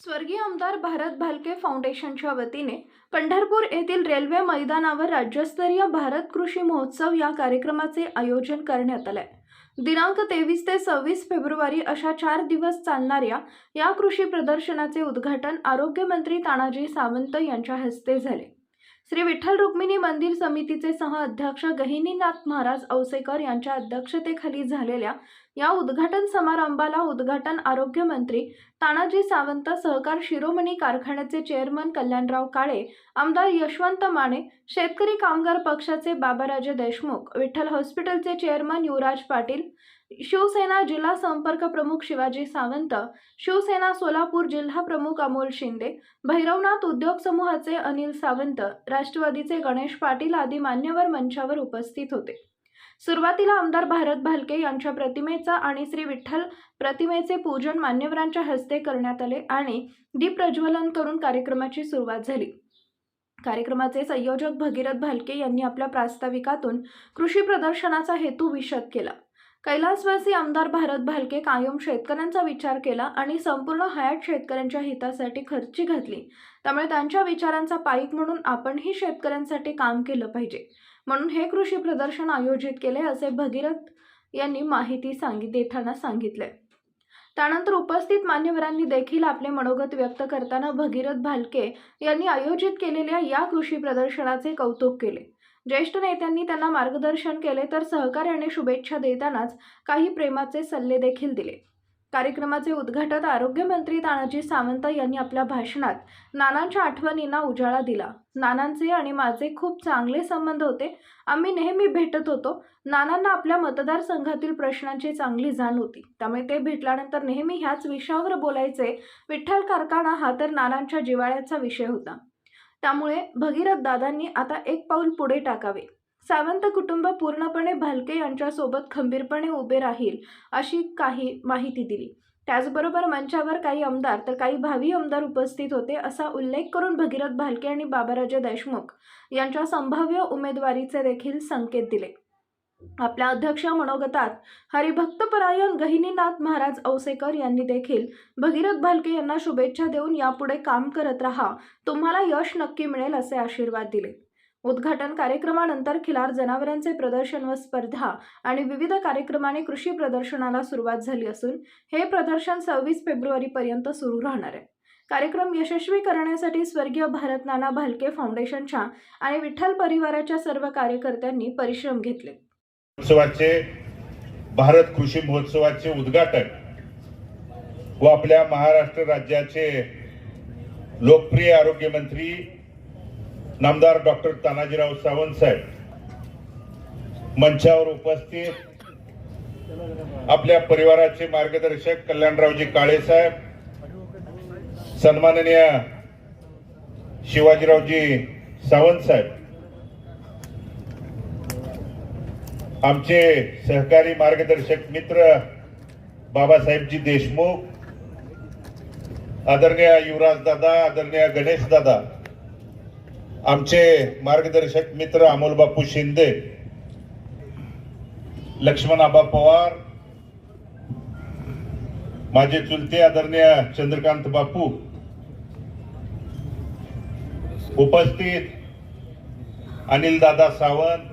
स्वर्गीय आमदार भारत भालके फाउंडेशनच्या वतीने पंढरपूर येथील रेल्वे मैदानावर राज्यस्तरीय भारत कृषी महोत्सव या कार्यक्रमाचे आयोजन करण्यात आले. दिनांक तेवीस ते सव्वीस फेब्रुवारी अशा चार दिवस चालणाऱ्या या कृषी प्रदर्शनाचे उद्घाटन आरोग्यमंत्री तानाजी सावंत यांच्या हस्ते झाले. श्री विठ्ठल रुक्मिणी मंदिर समितीचे सह अध्यक्ष गहिनीनाथ महाराज औसेकर यांच्या अध्यक्षतेखाली झालेल्या या उद्घाटन समारंभाला उद्घाटन आरोग्यमंत्री तानाजी सावंत सहकार शिरोमणी कारखान्याचे चेअरमन कल्याणराव काळे आमदार यशवंत माने शेतकरी कामगार पक्षाचे बाबाराजे देशमुख विठ्ठल हॉस्पिटलचे चेअरमन युवराज पाटील शिवसेना जिल्हा संपर्क प्रमुख शिवाजी सावंत शिवसेना सोलापूर जिल्हा प्रमुख अमोल शिंदे भैरवनाथ उद्योग समूहाचे अनिल सावंत राष्ट्रवादीचे गणेश पाटील आदी मान्यवर मंचावर उपस्थित होते. सुरुवातीला आमदार भारत भालके यांच्या प्रतिमेचा आणि श्री विठ्ठल प्रतिमेचे पूजन मान्यवरांच्या हस्ते करण्यात आले आणि दीप प्रज्वलन करून कार्यक्रमाची सुरुवात झाली. कार्यक्रमाचे संयोजक भगीरथ भालके यांनी आपल्या प्रास्ताविकातून कृषी प्रदर्शनाचा हेतू विशद केला. कैलासवासी आमदार भारत भालके कायम शेतकऱ्यांचा विचार केला आणि संपूर्ण हयात शेतकऱ्यांच्या हितासाठी खर्ची घातली. त्यामुळे त्यांच्या विचारांचा पाईक म्हणून आपणही शेतकऱ्यांसाठी काम केलं पाहिजे. म्हणून हे कृषी प्रदर्शन आयोजित केले असे भगीरथ यांनी माहिती सांगित देताना सांगितले. त्यानंतर उपस्थित मान्यवरांनी देखील आपले मनोगत व्यक्त करताना भगीरथ भालके यांनी आयोजित केलेल्या या कृषी प्रदर्शनाचे कौतुक केले. ज्येष्ठ नेत्यांनी त्यांना मार्गदर्शन केले तर सहकार्याने शुभेच्छा देतानाच काही प्रेमाचे सल्ले देखील दिले. कार्यक्रमाचे उद्घाटन आरोग्यमंत्री तानाजी सावंत यांनी आपल्या भाषणात नानांच्या आठवणींना उजाळा दिला. नानांचे आणि माझे खूप चांगले संबंध होते. आम्ही नेहमी भेटत होतो. नानांना आपल्या मतदारसंघातील प्रश्नांची चांगली जाण होती. त्यामुळे ते भेटल्यानंतर नेहमी ह्याच विषयावर बोलायचे. विठ्ठल कारखाना हा तर नानांच्या जिवाळ्याचा विषय होता. त्यामुळे भगीरथ दादांनी आता एक पाऊल पुढे टाकावे. सावंत कुटुंब पूर्णपणे भालके यांच्यासोबत खंबीरपणे उभे राहील अशी काही माहिती दिली. त्याचबरोबर मंचावर काही आमदार तर काही भावी आमदार उपस्थित होते असा उल्लेख करून भगीरथ भालके आणि बाबाराजे देशमुख यांच्या संभाव्य उमेदवारीचे देखील संकेत दिले. आपल्या अध्यक्ष मनोगतात हरिभक्तपरायण गहिनीनाथ महाराज औसेकर यांनी देखील भगीरथ भालके यांना शुभेच्छा देऊन यापुढे काम करत राहा. तुम्हाला यश नक्की मिळेल असे आशीर्वाद दिले. उद्घाटन कार्यक्रमानंतर खिलार जनावरांचे प्रदर्शन व स्पर्धा आणि विविध कार्यक्रमाने कृषी प्रदर्शनाला सुरुवात झाली असून हे प्रदर्शन सव्वीस फेब्रुवारीपर्यंत सुरू राहणार आहे. कार्यक्रम यशस्वी करण्यासाठी स्वर्गीय भारत नाना भालके फाउंडेशनच्या आणि विठ्ठल परिवाराच्या सर्व कार्यकर्त्यांनी परिश्रम घेतले. महोत्सवाचे भारत कृषी महोत्सवाचे उद्घाटन व आपल्या महाराष्ट्र राज्याचे लोकप्रिय आरोग्य मंत्री नामदार डॉक्टर तानाजीराव सावंत साहेब मंचावर उपस्थित आपल्या परिवाराचे मार्गदर्शक कल्याणरावजी काळे साहेब सन्माननीय शिवाजीरावजी सावंत साहेब आमचे सहकारी मार्गदर्शक मित्र बाबासाहेबजी देशमुख आदरणीय युवराज दादा आदरणीय गणेश दादा आमचे मार्गदर्शक मित्र अमोल बापू शिंदे लक्ष्मण आबा पवार माझे चुलते आदरणीय चंद्रकांत बापू उपस्थित अनिल दादा सावंत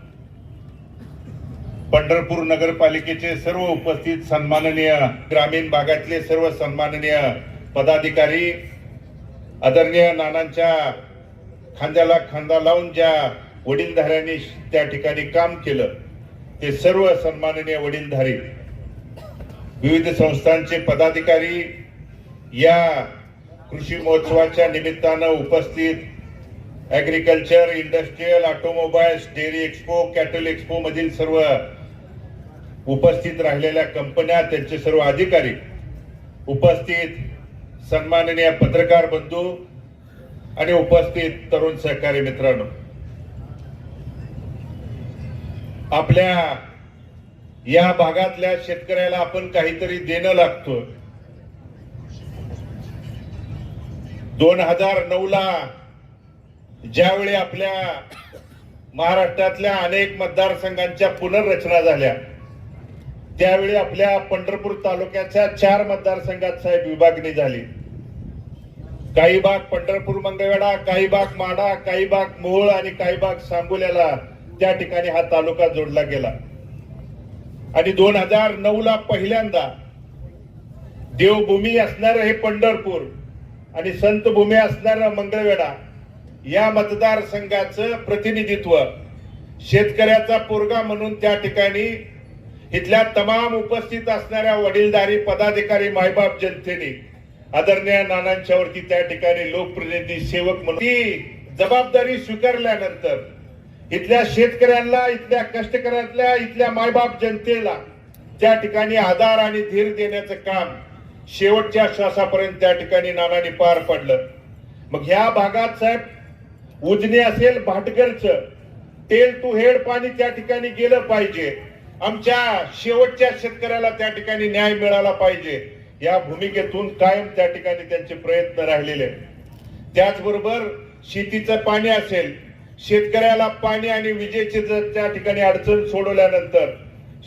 पंढरपूर नगरपालिकेचे सर्व उपस्थित सन्माननीय ग्रामीण भागातले सर्व सन्माननीय पदाधिकारी आदरणीय नानांच्या खांद्याला खांदा लावून ज्या वडीलधाऱ्यांनी त्या ठिकाणी काम केलं ते सर्व सन्माननीय वडीलधारी विविध संस्थांचे पदाधिकारी या कृषी महोत्सवाच्या निमित्तानं उपस्थित agriculture industrial automobiles dairy expo cattle expo मधील सर्व उपस्थित राहिलेल्या कंपन्या त्यांचे सर्व अधिकारी उपस्थित सन्माननीय पत्रकार बंधू आणि उपस्थित तरुण सहकारी मित्रांनो. आपल्या या भागातल्या शेतकऱ्याला आपण काहीतरी देणं लागतो दोन हजार नऊ ला ज्यावेळी आपल्या महाराष्ट्रातल्या अनेक मतदारसंघांच्या पुनर्रचना झाल्या त्यावेळी आपल्या पंढरपूर तालुक्याच्या चार मतदारसंघात साहेब विभागणी झाली. काही भाग पंढरपूर मंगळवेढा काही भाग माडा काही भाग मोहोळ आणि काही भाग सांगोल्याला त्या ठिकाणी हा तालुका जोडला गेला. आणि दोन हजार नऊ ला पहिल्यांदा देवभूमी असणारं हे पंढरपूर आणि संतभूमी असणारं मंगळवेढा या मतदारसंघाचं प्रतिनिधित्व शेतकऱ्याचा पोरगा म्हणून त्या ठिकाणी इथल्या तमाम उपस्थित असणाऱ्या वडीलधारी पदाधिकारी मायबाप जनतेने आदरणीय नानांच्यावरती त्या ठिकाणी लोकप्रतिनिधी सेवक म्हणून ती जबाबदारी स्वीकारल्यानंतर इथल्या शेतकऱ्यांना इथल्या कष्टकऱ्यातल्या इथल्या मायबाप जनतेला त्या ठिकाणी आधार आणि धीर देण्याचं काम शेवटच्या श्वासापर्यंत त्या ठिकाणी नानांनी पार पडलं. मग ह्या भागात साहेब उजनी असेल भाटगरचं तेल टू हेड पाणी त्या ठिकाणी गेलं पाहिजे. आमच्या शेवटच्या शेतकऱ्याला त्या ठिकाणी न्याय मिळाला पाहिजे. या भूमिकेतून कायम त्या ठिकाणी त्यांचे प्रयत्न राहिलेले आहेत. त्याचबरोबर शेतीचं पाणी असेल शेतकऱ्याला पाणी आणि विजेची जर त्या ठिकाणी अडचण सोडवल्यानंतर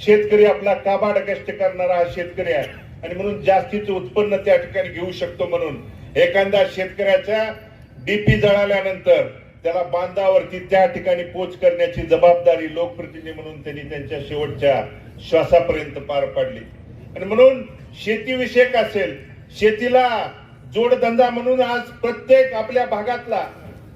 शेतकरी आपला काबाड कष्ट करणारा हा शेतकरी आहे. आणि म्हणून जास्तीचं उत्पन्न त्या ठिकाणी घेऊ शकतो म्हणून. एखाद्या शेतकऱ्याच्या डीपी जळाल्यानंतर त्याला बांधावरती त्या ठिकाणी पोच करण्याची जबाबदारी लोकप्रतिनिधी म्हणून त्यांनी त्यांच्या शेवटच्या श्वासापर्यंत पार पाडली. आणि म्हणून शेतीविषयक असेल शेतीला जोडधंदा म्हणून आज प्रत्येक आपल्या भागातला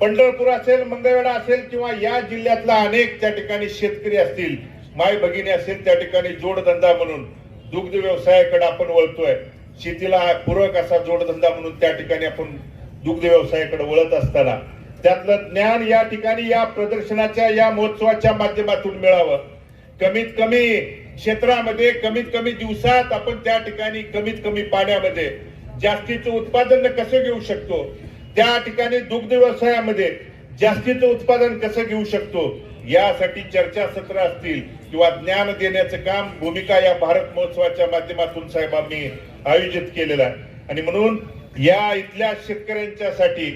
पंढरपूर असेल मंगळवेढा असेल किंवा या जिल्ह्यातला अनेक त्या ठिकाणी शेतकरी असतील माय भगिनी असेल त्या ठिकाणी जोडधंदा म्हणून. दुग्ध व्यवसायाकडे आपण वळतोय. शेतीला पूरक असा जोडधंदा म्हणून त्या ठिकाणी आपण दुग्ध व्यवसायाकडे वळत असताना त्यातलं ज्ञान या ठिकाणी या प्रदर्शनाच्या या महोत्सवाच्या माध्यमातून मिळावं. कमीत कमी क्षेत्रामध्ये कमीत कमी दिवसात आपण त्या ठिकाणी कमीत कमी पाण्यामध्ये जास्तीचं उत्पादन कसं घेऊ शकतो? त्या ठिकाणी दुग्ध व्यवसायामध्ये जास्तीचं उत्पादन कसं घेऊ शकतो? यासाठी चर्चासत्र असतील किंवा ज्ञान देण्याचं काम भूमिका या भारत महोत्सवाच्या माध्यमातून साहेबांनी आयोजित केलेलं आहे. आणि म्हणून या इथल्या शेतकऱ्यांच्यासाठी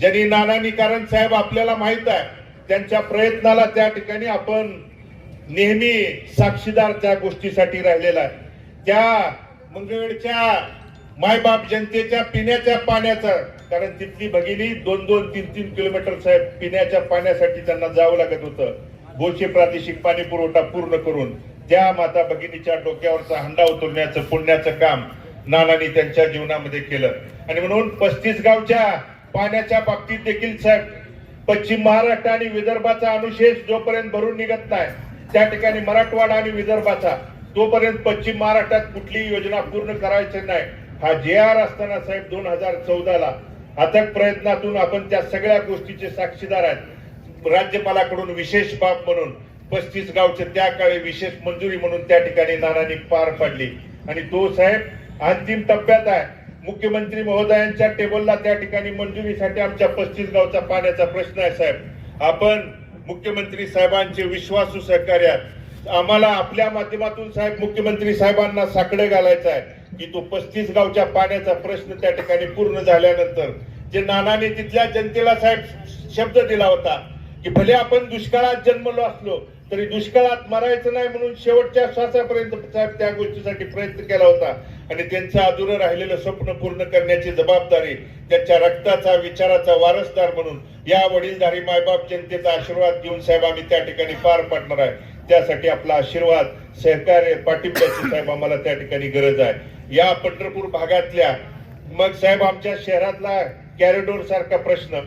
ज्यांनी नानानी कारण साहेब आपल्याला माहीत आहे त्यांच्या प्रयत्नाला त्या ठिकाणी आपण नेहमी साक्षीदार त्या गोष्टीसाठी राहिलेला आहे. त्या मंगळवेडच्या मायबाप जनतेच्या पिण्याच्या पाण्याचा कारण तिथली भगिनी दोन दोन तीन तीन किलोमीटर साहेब पिण्याच्या पाण्यासाठी त्यांना जावं लागत होतं. गोचे प्रादेशिक पाणी पुरवठा पूर्ण करून त्या माता भगिनीच्या डोक्यावरचा हंडा उतरण्याचं पुण्याचं काम नानांनी त्यांच्या जीवनामध्ये केलं. आणि म्हणून पस्तीस गावच्या पाण्याच्या बाबतीत देखील साहेब पश्चिम महाराष्ट्र आणि विदर्भाचा अनुशेष जोपर्यंत भरून निघत नाही त्या ठिकाणी मराठवाडा आणि विदर्भाचा तोपर्यंत पश्चिम महाराष्ट्रात कुठलीही योजना पूर्ण करायची नाही. हा जे आर असताना साहेब दोन हजार चौदाला अथक प्रयत्नातून आपण त्या सगळ्या गोष्टीचे साक्षीदार आहेत. राज्यपालाकडून विशेष बाब म्हणून पस्तीस गावचे त्या काळी विशेष मंजुरी म्हणून त्या ठिकाणी नानांनी पार पाडली. आणि तो साहेब अंतिम टप्प्यात आहे. मुख्यमंत्री महोदयांच्या टेबलला त्या ठिकाणी मंजुरीसाठी आमच्या पस्तीस गावचा पाण्याचा प्रश्न आहे साहेब. आपण मुख्यमंत्री साहेबांचे विश्वासू सहकार्यात आम्हाला आपल्या माध्यमातून साहेब मुख्यमंत्री साहेबांना साकडे घालायचं आहे की तो पस्तीस गावच्या पाण्याचा प्रश्न त्या ठिकाणी पूर्ण झाल्यानंतर जे नानाने तिथल्या जनतेला साहेब शब्द दिला होता की भले आपण दुष्काळात जन्मलो असलो तरी दुष्काळात मरायचं नाही म्हणून शेवटच्या श्वासापर्यंत साहेब त्या गोष्टीसाठी प्रयत्न केला होता. आणि त्यांचं अधुरं राहिलेलं स्वप्न पूर्ण करण्याची जबाबदारी त्यांच्या रक्ताचा विचाराचा वारसदार म्हणून या वडीलधारी मायबाप जनतेचा आशीर्वाद घेऊन साहेब आम्ही त्या ठिकाणी पार पाडणार आहे. त्यासाठी आपला आशीर्वाद सहकार्य पाठिंब्याची साहेब आम्हाला त्या ठिकाणी गरज आहे. या पंढरपूर भागातल्या मग साहेब आमच्या शहरातला कॅरिडोर सारखा प्रश्न.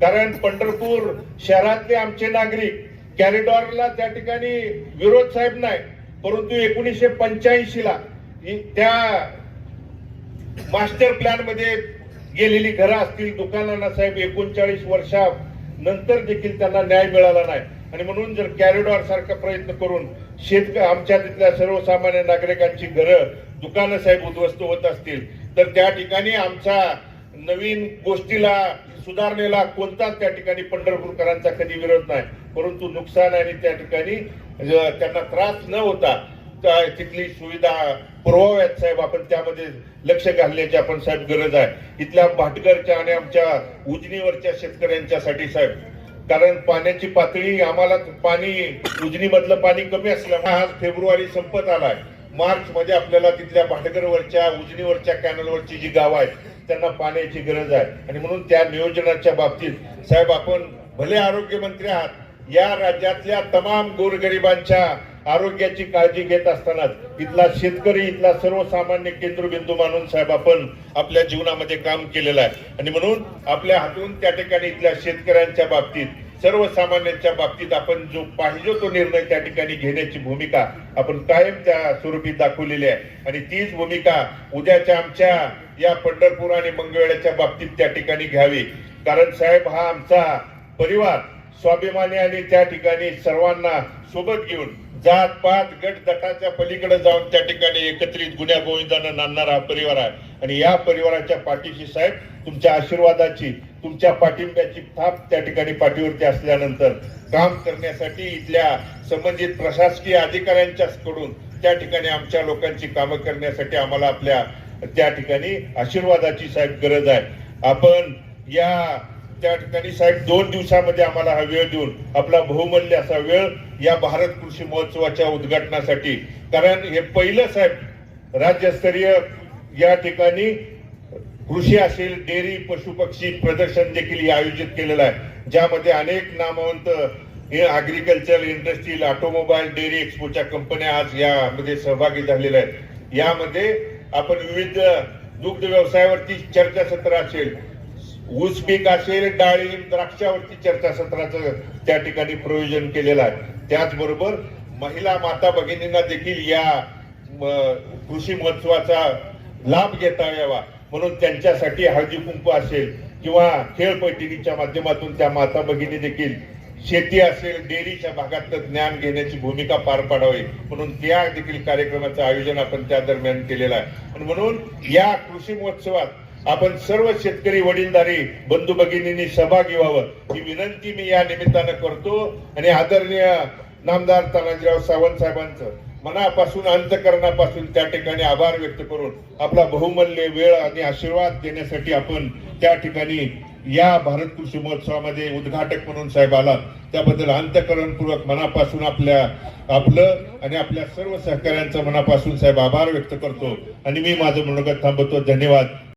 कारण पंढरपूर शहरातले आमचे नागरिक कॅरिडॉरला त्या ठिकाणी विरोध साहेब नाही परंतु एकोणीसशे पंच्याऐंशी ला त्या मास्टर प्लॅनमध्ये गेलेली घरं असतील दुकानांना साहेब एकोणचाळीस वर्षा नंतर देखील त्यांना न्याय मिळाला नाही. आणि म्हणून जर कॅरिडॉर सारखा प्रयत्न करून शेतक आमच्या तिथल्या सर्वसामान्य नागरिकांची घरं दुकानं साहेब उद्ध्वस्त होत असतील तर त्या ठिकाणी आमचा नवीन गोष्टीला सुधारणेला कोणताच त्या ठिकाणी पंढरपूरकरांचा कधी विरोध नाही. परंतु नुकसान आणि त्या ठिकाणी त्यांना त्रास न होता तिथली सुविधा पुरवाव्यात साहेब. आपण त्यामध्ये लक्ष घालण्याची आपण साहेब गरज आहे. इथल्या भाटकरच्या आणि आमच्या उजनीवरच्या शेतकऱ्यांच्यासाठी साहेब. कारण पाण्याची पातळी आम्हाला पाणी उजनीमधलं पाणी कमी असल्यामुळे आज फेब्रुवारी संपत आलाय. मार्च मध्ये आपल्याला तिथल्या भाटकरवरच्या उजनीवरच्या कॅनलवरची जी गावं आहेत त्यांना पाण्याची गरज आहे. आणि म्हणून त्या नियोजनाच्या बाबतीत साहेब आपण भले आरोग्यमंत्री आहात या राज्यातल्या तमाम गोरगरिबांच्या आरोग्याची काळजी घेत असतानाच इथला शेतकरी इथला सर्वसामान्य केंद्रबिंदू मानून साहेब आपण आपल्या जीवनामध्ये काम केलेलं आहे. आणि म्हणून आपल्या हातून त्या ठिकाणी इथल्या शेतकऱ्यांच्या बाबतीत सर्वसामान्यांच्या बाबतीत आपण जो पाहिजे तो निर्णय त्या ठिकाणी घेण्याची भूमिका आपण कायम त्या स्वरूपी दाखवलेली आहे. आणि तीच भूमिका उद्याच्या आमच्या या पंढरपूर आणि मंगळवेळ्याच्या बाबतीत त्या ठिकाणी घ्यावी. कारण साहेब हा आमचा परिवार स्वाभिमानी आणि त्या ठिकाणी सर्वांना सोबत घेऊन जात पात गट गटाच्या पलीकडे जाऊन त्या ठिकाणी एकत्रित गुन्ह्या गोविंदानं नांदणारा हा परिवार आहे. आणि या परिवाराच्या पाठीशी साहेब तुमच्या आशीर्वादाची तुमच्या पाठिंब्याची थाप त्या ठिकाणी पाठीवरती असल्यानंतर काम करण्यासाठी इथल्या संबंधित प्रशासकीय अधिकाऱ्यांच्याकडून त्या ठिकाणी आमच्या लोकांची कामं करण्यासाठी आम्हाला आपल्या त्या ठिकाणी आशीर्वादाची साहेब गरज आहे. आपण या त्या ठिकाणी साहेब दोन दिवसामध्ये आम्हाला हा वेळ देऊन आपला बहुमूल्य असा वेळ या भारत कृषी महोत्सवाच्या उद्घाटनासाठी कारण हे पहिलं साहेब राज्यस्तरीय या ठिकाणी कृषी असेल डेअरी पशुपक्षी प्रदर्शन देखील आयोजित केलेलं आहे. ज्यामध्ये अनेक नामवंत अग्रिकल्चर इंडस्ट्रील ऑटोमोबाईल डेअरी एक्सपोच्या कंपन्या आज यामध्ये सहभागी झालेल्या आहेत. यामध्ये आपण विविध दुग्ध व्यवसायावरती चर्चासत्र असेल ऊस पीक असेल डाळिंब द्राक्षावरती चर्चासत्राचं त्या ठिकाणी प्रयोजन केलेलं आहे. त्याचबरोबर महिला माता भगिनींना देखील या कृषी महोत्सवाचा लाभ घेता यावा. म्हणून त्यांच्यासाठी हळदी कुंकू असेल किंवा खेळ पैठणीच्या माध्यमातून त्या माता भगिनी देखील शेती असेल डेअरीच्या भागातलं ज्ञान घेण्याची भूमिका पार पाडावी. म्हणून त्या देखील कार्यक्रमाचं आयोजन आपण त्या दरम्यान केलेलं आहे. म्हणून या कृषी महोत्सवात आपण सर्व शेतकरी वडीलधारी बंधू भगिनींनी सहभागी व्हावं. ही विनंती मी या निमित्तानं करतो. आणि आदरणीय नामदार तानाजीराव सावंत साहेबांचं मनापासून अंतकरणापासून त्या ठिकाणी आभार व्यक्त करून आपला बहुमूल्य वेळ आणि आशीर्वाद देण्यासाठी आपण त्या ठिकाणी या भारत कृषी महोत्सवामध्ये उद्घाटक म्हणून साहेब आला त्याबद्दल अंतकरणपूर्वक मनापासून आपल्या आपलं आणि आपल्या सर्व सहकाऱ्यांचा मनापासून साहेब आभार व्यक्त करतो. आणि मी माझं मनोगत थांबवतो. धन्यवाद.